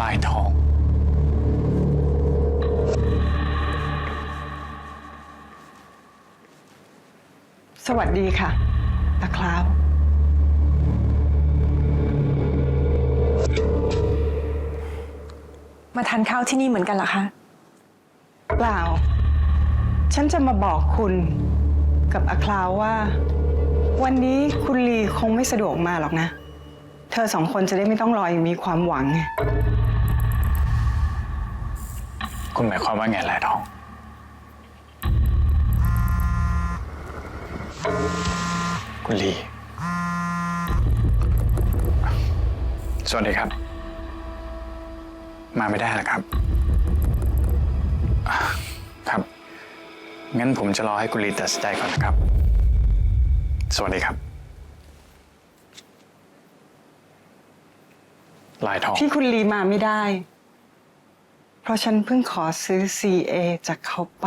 ลายทอง สวัสดีค่ะตาคลาว มาทานข้าวที่นี่เหมือนกันเหรอคะ เปล่า ฉันจะมาบอกคุณกับอาคลาวว่า วันนี้คุณลีคงไม่สะดวกมาหรอกนะ เธอสองคนจะได้ไม่ต้องรออย่างมีความหวังไง คุณหมายความว่าไงลายทอง คุณลี สวัสดีครับ มาไม่ได้แล้วครับ ครับ งั้นผมจะรอให้คุณลีตัดสินใจก่อนนะครับ สวัสดีครับ ลายทอง ที่คุณลีมาไม่ได้ เพราะฉันเพิ่งขอซื้อ CA จากเขาไป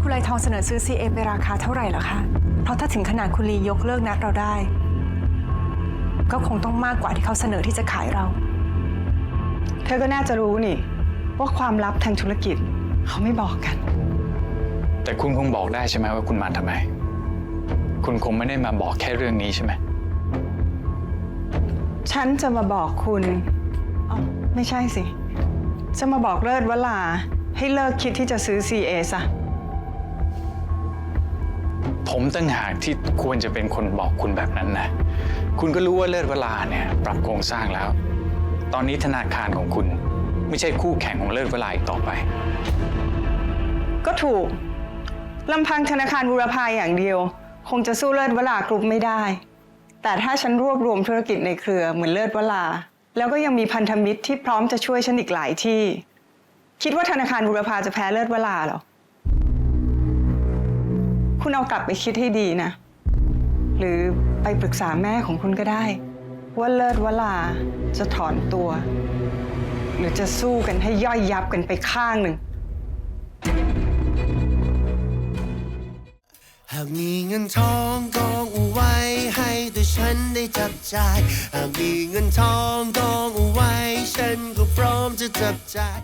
คุณไรทองเสนอซื้อ CA ไปราคาเท่าไหร่เหรอคะ เพราะถ้าถึงขนาดคุณลียกเลิกนัดเราได้ ก็คงต้องมากกว่าที่เขาเสนอที่จะขายเรา เธอก็น่าจะรู้นี่ ว่าความลับทางธุรกิจเขาไม่บอกกัน แต่คุณคงบอกได้ใช่ไหมว่าคุณมาทำไม คุณคงไม่ได้มาบอกแค่เรื่องนี้ใช่ไหม ฉันจะมาบอกคุณอ๋อไม่ใช่สิ จะมาบอกเลิศวลา ให้เลิกคิดที่จะซื้อ CA ซะ ผมตั้งหากที่ควรจะเป็นคนบอกคุณแบบนั้นนะ คุณก็รู้ว่าเลิศเวลาเนี่ยปรับโครงสร้างแล้ว ตอนนี้ธนาคารของคุณ ไม่ใช่คู่แข่งของเลิศเวลาอีกต่อไป ก็ถูก ลำพังธนาคารบูรพาอย่างเดียว คงจะสู้เลิศวลากรุ๊ปไม่ได้ แต่ถ้าฉันรวบรวมธุรกิจในเครือเหมือนเลิศวลาแล้วก็ยังมีพันธมิตรที่พร้อมจะช่วยฉันอีกหลายที่ คิดว่าธนาคารบูรพาจะแพ้เลิศวลาหรอ คุณเอากลับไปคิดให้ดีนะ หรือไปปรึกษาแม่ของคุณก็ได้ ว่าเลิศวลาจะถอนตัว หรือจะสู้กันให้ย่อยยับกันไปข้างหนึ่ง หากมีเงินทองกองเอาไว้ให้ด้วยฉันได้จับจ่าย หากมีเงินทองกองเอาไว้ ฉันก็พร้อมจะจับจ่าย